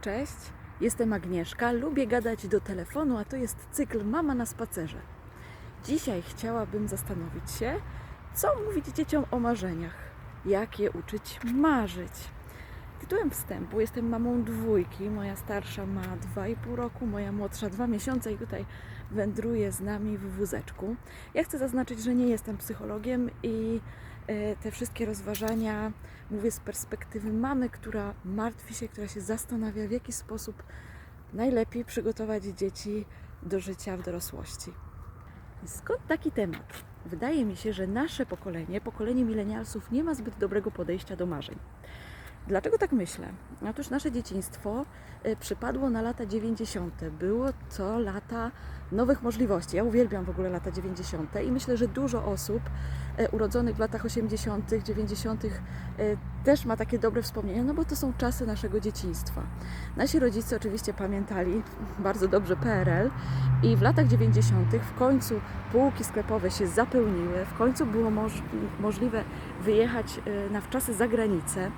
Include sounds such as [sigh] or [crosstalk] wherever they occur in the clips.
Cześć, jestem Agnieszka, lubię gadać do telefonu, a to jest cykl Mama na spacerze. Dzisiaj chciałabym zastanowić się, co mówić dzieciom o marzeniach, jak je uczyć marzyć. Tytułem wstępu jestem mamą dwójki, moja starsza ma 2,5 roku, moja młodsza 2 miesiące i tutaj wędruje z nami w wózeczku. Ja chcę zaznaczyć, że nie jestem psychologiem i e, te wszystkie rozważania mówię z perspektywy mamy, która martwi się, która się zastanawia, w jaki sposób najlepiej przygotować dzieci do życia w dorosłości. Skąd taki temat? Wydaje mi się, że nasze pokolenie, pokolenie milenialsów, nie ma zbyt dobrego podejścia do marzeń. Dlaczego tak myślę? Otóż nasze dzieciństwo e, przypadło na lata 90. Było to lata nowych możliwości. Ja uwielbiam w ogóle lata 90. i myślę, że dużo osób e, urodzonych w latach 80., 90. e, też ma takie dobre wspomnienia, no bo to są czasy naszego dzieciństwa. Nasi rodzice oczywiście pamiętali bardzo dobrze PRL i w latach 90. w końcu półki sklepowe się zapełniły, w końcu było moż- możliwe wyjechać na wczasy za granicę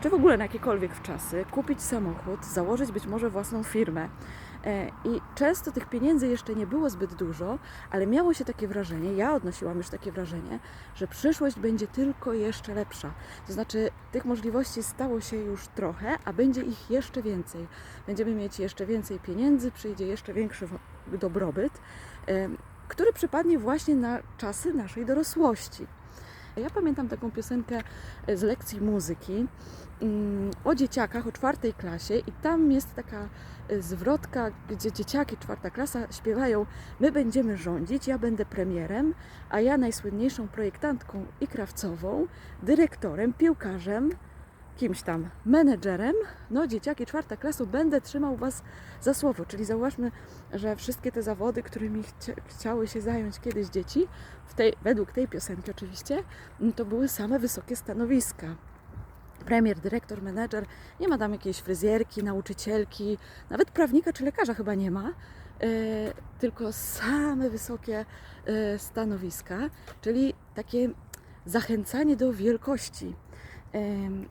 czy w ogóle na jakiekolwiek wczasy, kupić samochód, założyć być może własną firmę. E, I często tych pieniędzy jeszcze nie było zbyt dużo, ale miało się takie wrażenie, ja odnosiłam już takie wrażenie, że przyszłość będzie tylko jeszcze lepsza. To znaczy, tych możliwości stało się już trochę, a będzie ich jeszcze więcej. Będziemy mieć jeszcze więcej pieniędzy, przyjdzie jeszcze większy dobrobyt, e, który przypadnie właśnie na czasy naszej dorosłości. Ja pamiętam taką piosenkę e, z lekcji muzyki mm, o dzieciakach, o czwartej klasie i tam jest taka e, zwrotka, gdzie dzieciaki, czwarta klasa śpiewają My będziemy rządzić, ja będę premierem, a ja najsłynniejszą projektantką i krawcową, dyrektorem, piłkarzem, kimś tam, menedżerem, no dzieciaki, czwarta klasa, będę trzymał Was za słowo. Czyli zauważmy, że wszystkie te zawody, którymi chcia, chciały się zająć kiedyś dzieci, w tej, według tej piosenki oczywiście, mm, to były same wysokie stanowiska. Premier, dyrektor, menedżer, nie ma tam jakiejś fryzjerki, nauczycielki, nawet prawnika czy lekarza chyba nie ma, e, tylko same wysokie e, stanowiska, czyli takie zachęcanie do wielkości.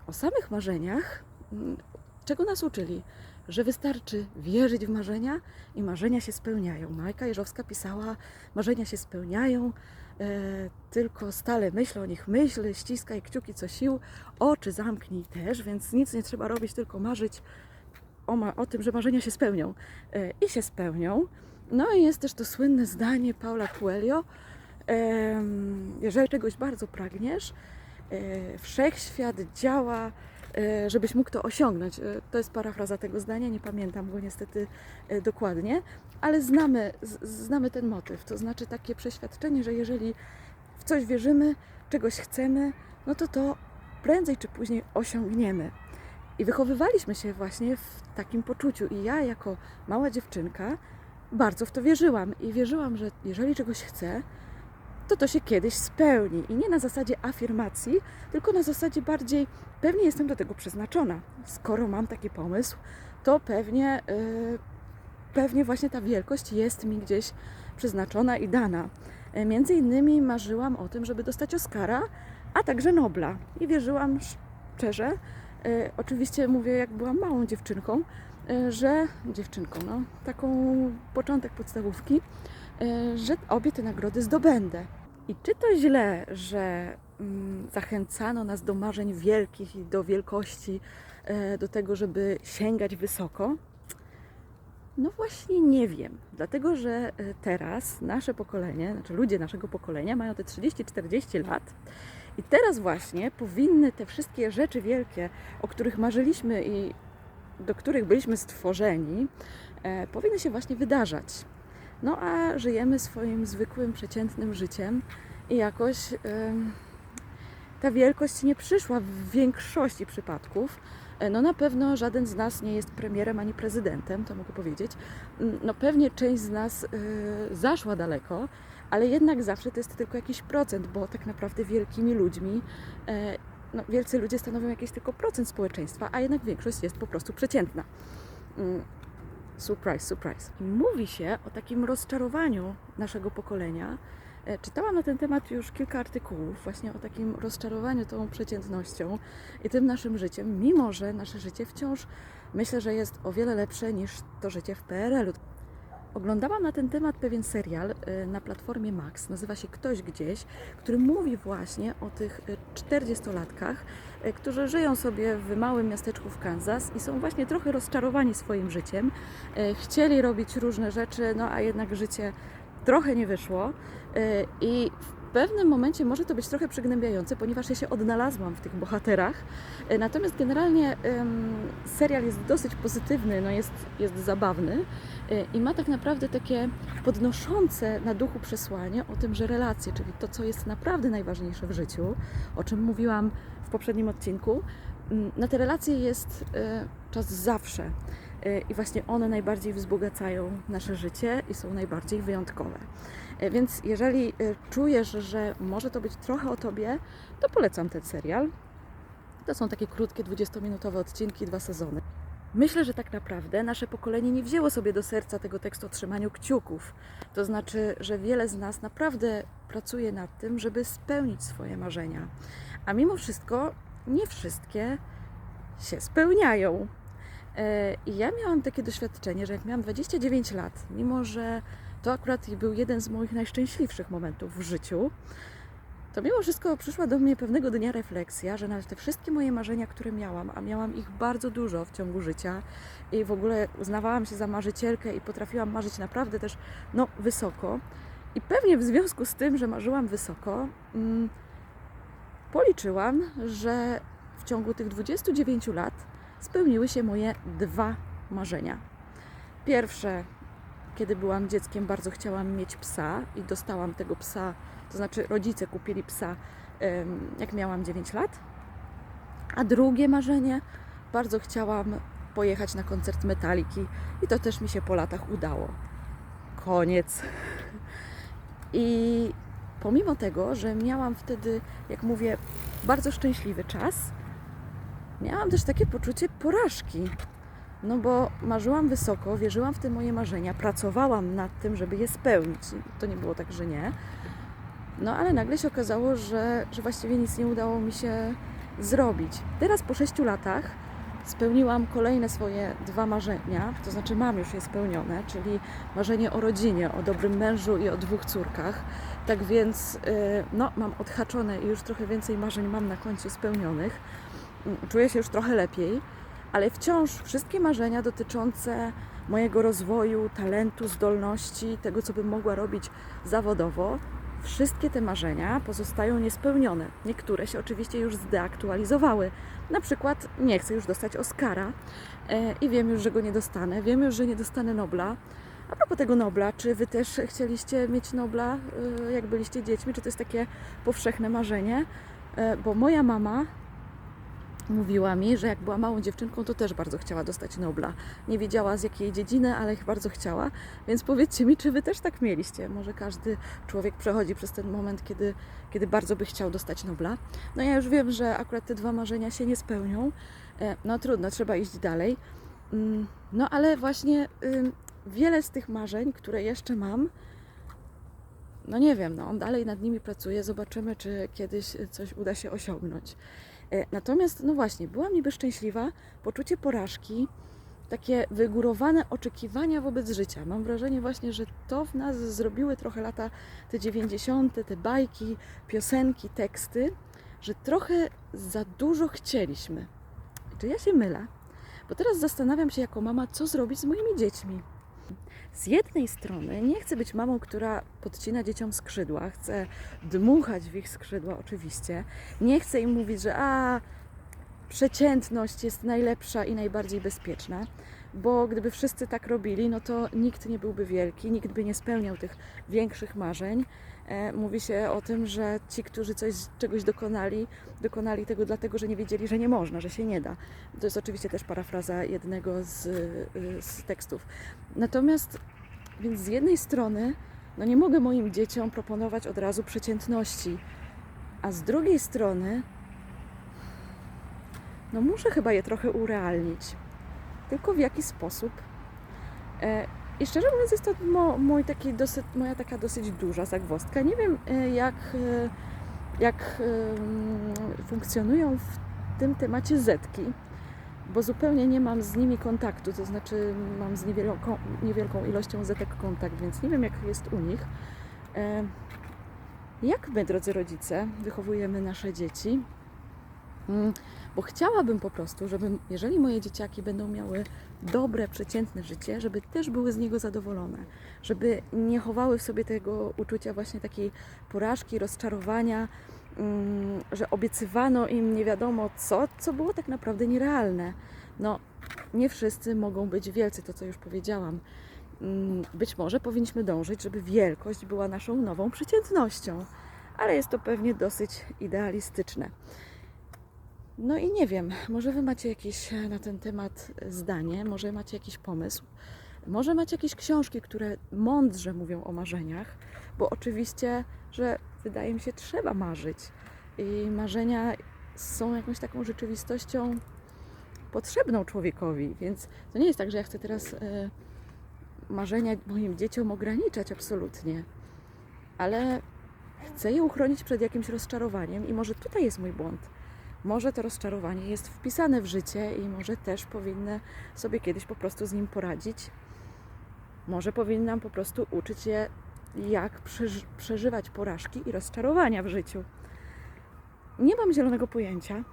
O samych marzeniach, mm, czego nas uczyli? Że wystarczy wierzyć w marzenia i marzenia się spełniają. Majka Jeżowska pisała, marzenia się spełniają, e, tylko stale myśl o nich, myśl, ściskaj kciuki co sił, oczy zamknij też, więc nic nie trzeba robić, tylko marzyć o, ma- o tym, że marzenia się spełnią. E, I się spełnią. No i jest też to słynne zdanie Paula Coelho, jeżeli czegoś bardzo pragniesz, wszechświat działa, e, żebyś mógł to osiągnąć. E, To jest parafraza tego zdania, nie pamiętam go niestety e, dokładnie, ale znamy, znamy ten motyw. To znaczy takie przeświadczenie, że jeżeli w coś wierzymy, czegoś chcemy, no to to prędzej czy później osiągniemy. I wychowywaliśmy się właśnie w takim poczuciu. I ja, jako mała dziewczynka, bardzo w to wierzyłam. I wierzyłam, że jeżeli czegoś chcę, to to się kiedyś spełni. I nie na zasadzie afirmacji, tylko na zasadzie bardziej pewnie jestem do tego przeznaczona. Skoro mam taki pomysł, to pewnie, yy, pewnie właśnie ta wielkość jest mi gdzieś przeznaczona i dana. E, Między innymi marzyłam o tym, żeby dostać Oscara, a także Nobla. I wierzyłam szczerze, e, oczywiście mówię jak byłam małą dziewczynką, e, że dziewczynką, no, taką początek podstawówki, że obie te nagrody zdobędę. I czy to źle, że mm, zachęcano nas do marzeń wielkich i do wielkości, e, do tego, żeby sięgać wysoko? No właśnie nie wiem, dlatego że e, teraz nasze pokolenie, znaczy ludzie naszego pokolenia mają te 30-40 lat i teraz właśnie powinny te wszystkie rzeczy wielkie, o których marzyliśmy i do których byliśmy stworzeni, e, powinny się właśnie wydarzać. No a żyjemy swoim zwykłym, przeciętnym życiem i jakoś ta wielkość nie przyszła w większości przypadków. E, No na pewno żaden z nas nie jest premierem ani prezydentem, to mogę powiedzieć. Mm, No pewnie część z nas y, zaszła daleko, ale jednak zawsze to jest tylko jakiś procent, bo tak naprawdę wielkimi ludźmi, e, no, wielcy ludzie stanowią jakiś tylko procent społeczeństwa, a jednak większość jest po prostu przeciętna. Surprise, surprise. Mówi się o takim rozczarowaniu naszego pokolenia, E, Czytałam na ten temat już kilka artykułów, właśnie o takim rozczarowaniu tą przeciętnością i tym naszym życiem, mimo że nasze życie wciąż myślę, że jest o wiele lepsze niż to życie w PRL-u. Oglądałam na ten temat pewien serial e, na platformie Max, nazywa się Ktoś Gdzieś, który mówi właśnie o tych e, 40-latkach, e, którzy żyją sobie w małym miasteczku w Kansas i są właśnie trochę rozczarowani swoim życiem. Chcieli robić różne rzeczy, no a jednak życie trochę nie wyszło i w pewnym momencie może to być trochę przygnębiające, ponieważ ja się odnalazłam w tych bohaterach. Natomiast generalnie serial jest dosyć pozytywny, no jest, jest zabawny i ma tak naprawdę takie podnoszące na duchu przesłanie o tym, że relacje, czyli to, co jest naprawdę najważniejsze w życiu, o czym mówiłam w poprzednim odcinku, m, na te relacje jest e, czas zawsze. E, I właśnie one najbardziej wzbogacają nasze życie i są najbardziej wyjątkowe. Więc jeżeli czujesz, że może to być trochę o tobie, to polecam ten serial. To są takie krótkie, 20-minutowe odcinki, dwa sezony. Myślę, że tak naprawdę nasze pokolenie nie wzięło sobie do serca tego tekstu o trzymaniu kciuków. To znaczy, że wiele z nas naprawdę pracuje nad tym, żeby spełnić swoje marzenia. A mimo wszystko nie wszystkie się spełniają. E, I ja miałam takie doświadczenie, że jak miałam 29 lat, mimo że to akurat był jeden z moich najszczęśliwszych momentów w życiu, to mimo wszystko przyszła do mnie pewnego dnia refleksja, że nawet te wszystkie moje marzenia, które miałam, a miałam ich bardzo dużo w ciągu życia i w ogóle uznawałam się za marzycielkę i potrafiłam marzyć naprawdę też no, wysoko. I pewnie w związku z tym, że marzyłam wysoko, mm, policzyłam, że w ciągu tych 29 lat spełniły się moje dwa marzenia. Pierwsze, kiedy byłam dzieckiem, bardzo chciałam mieć psa i dostałam tego psa, to znaczy rodzice kupili psa, jak miałam 9 lat. A drugie marzenie, bardzo chciałam pojechać na koncert Metaliki i to też mi się po latach udało. Koniec. I pomimo tego, że miałam wtedy, jak mówię, bardzo szczęśliwy czas, miałam też takie poczucie porażki. No bo marzyłam wysoko, wierzyłam w te moje marzenia, pracowałam nad tym, żeby je spełnić. To nie było tak, że nie. No ale nagle się okazało, że, że właściwie nic nie udało mi się zrobić. Teraz po sześciu latach spełniłam kolejne swoje dwa marzenia, to znaczy mam już je spełnione, czyli marzenie o rodzinie, o dobrym mężu i o dwóch córkach. Tak więc y, no, mam odhaczone i już trochę więcej marzeń mam na koncie spełnionych. Mm, Czuję się już trochę lepiej, ale wciąż wszystkie marzenia dotyczące mojego rozwoju, talentu, zdolności, tego, co bym mogła robić zawodowo, wszystkie te marzenia pozostają niespełnione. Niektóre się oczywiście już zdeaktualizowały. Na przykład nie chcę już dostać Oscara e, i wiem już, że go nie dostanę. Wiem już, że nie dostanę Nobla. A propos tego Nobla, czy Wy też chcieliście mieć Nobla, e, jak byliście dziećmi? Czy to jest takie powszechne marzenie? E, Bo moja mama mówiła mi, że jak była małą dziewczynką, to też bardzo chciała dostać Nobla. Nie wiedziała z jakiej dziedziny, ale ich bardzo chciała. Więc powiedzcie mi, czy wy też tak mieliście? Może każdy człowiek przechodzi przez ten moment, kiedy, kiedy bardzo by chciał dostać Nobla. No ja już wiem, że akurat te dwa marzenia się nie spełnią. E, No trudno, trzeba iść dalej. Mm, No ale właśnie wiele z tych marzeń, które jeszcze mam, no nie wiem, no on dalej nad nimi pracuje, zobaczymy, czy kiedyś coś uda się osiągnąć. E, Natomiast, no właśnie, byłam niby szczęśliwa, poczucie porażki, takie wygórowane oczekiwania wobec życia. Mam wrażenie właśnie, że to w nas zrobiły trochę lata te 90., te bajki, piosenki, teksty, że trochę za dużo chcieliśmy. Czy ja się mylę? Bo teraz zastanawiam się jako mama, co zrobić z moimi dziećmi. Z jednej strony nie chcę być mamą, która podcina dzieciom skrzydła, chcę dmuchać w ich skrzydła oczywiście. Nie chcę im mówić, że a przeciętność jest najlepsza i najbardziej bezpieczna, bo gdyby wszyscy tak robili, no to nikt nie byłby wielki, nikt by nie spełniał tych większych marzeń. E, mówi się o tym, że ci, którzy coś, czegoś dokonali, dokonali tego dlatego, że nie wiedzieli, że nie można, że się nie da. To jest oczywiście też parafraza jednego z, y, z tekstów. Natomiast, więc z jednej strony, no nie mogę moim dzieciom proponować od razu przeciętności, a z drugiej strony, no muszę chyba je trochę urealnić. Tylko w jaki sposób? E, I szczerze mówiąc, jest to mój taki dosyć, moja taka dosyć duża zagwozdka. Nie wiem, e, jak, e, jak funkcjonują w tym temacie zetki, bo zupełnie nie mam z nimi kontaktu, to znaczy mam z niewielką, niewielką ilością zetek kontakt, więc nie wiem, jak jest u nich. E, Jak my, drodzy rodzice, wychowujemy nasze dzieci? Mm, Bo chciałabym po prostu, żeby jeżeli moje dzieciaki będą miały dobre, przeciętne życie, żeby też były z niego zadowolone, żeby nie chowały w sobie tego uczucia właśnie takiej porażki, rozczarowania, mm, że obiecywano im nie wiadomo co, co było tak naprawdę nierealne. No, nie wszyscy mogą być wielcy, to co już powiedziałam. Mm, Być może powinniśmy dążyć, żeby wielkość była naszą nową przeciętnością, ale jest to pewnie dosyć idealistyczne. No i nie wiem, może Wy macie jakieś e, na ten temat zdanie, może macie jakiś pomysł, może macie jakieś książki, które mądrze mówią o marzeniach, bo oczywiście, że wydaje mi się, trzeba marzyć. I marzenia są jakąś taką rzeczywistością potrzebną człowiekowi, więc to nie jest tak, że ja chcę teraz e, marzenia moim dzieciom ograniczać absolutnie, ale chcę je uchronić przed jakimś rozczarowaniem i może tutaj jest mój błąd. Może to rozczarowanie jest wpisane w życie i może też powinny sobie kiedyś po prostu z nim poradzić. Może powinnam po prostu uczyć je, jak przeż- przeżywać porażki i rozczarowania w życiu. Nie mam zielonego pojęcia,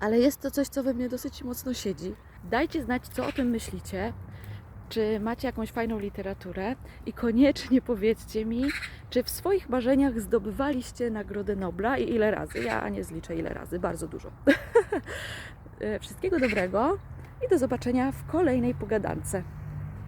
ale jest to coś, co we mnie dosyć mocno siedzi. Dajcie znać, co o tym myślicie. Czy macie jakąś fajną literaturę i koniecznie powiedzcie mi, czy w swoich marzeniach zdobywaliście Nagrodę Nobla i ile razy? Ja nie zliczę ile razy, bardzo dużo. [laughs] E, Wszystkiego dobrego i do zobaczenia w kolejnej pogadance.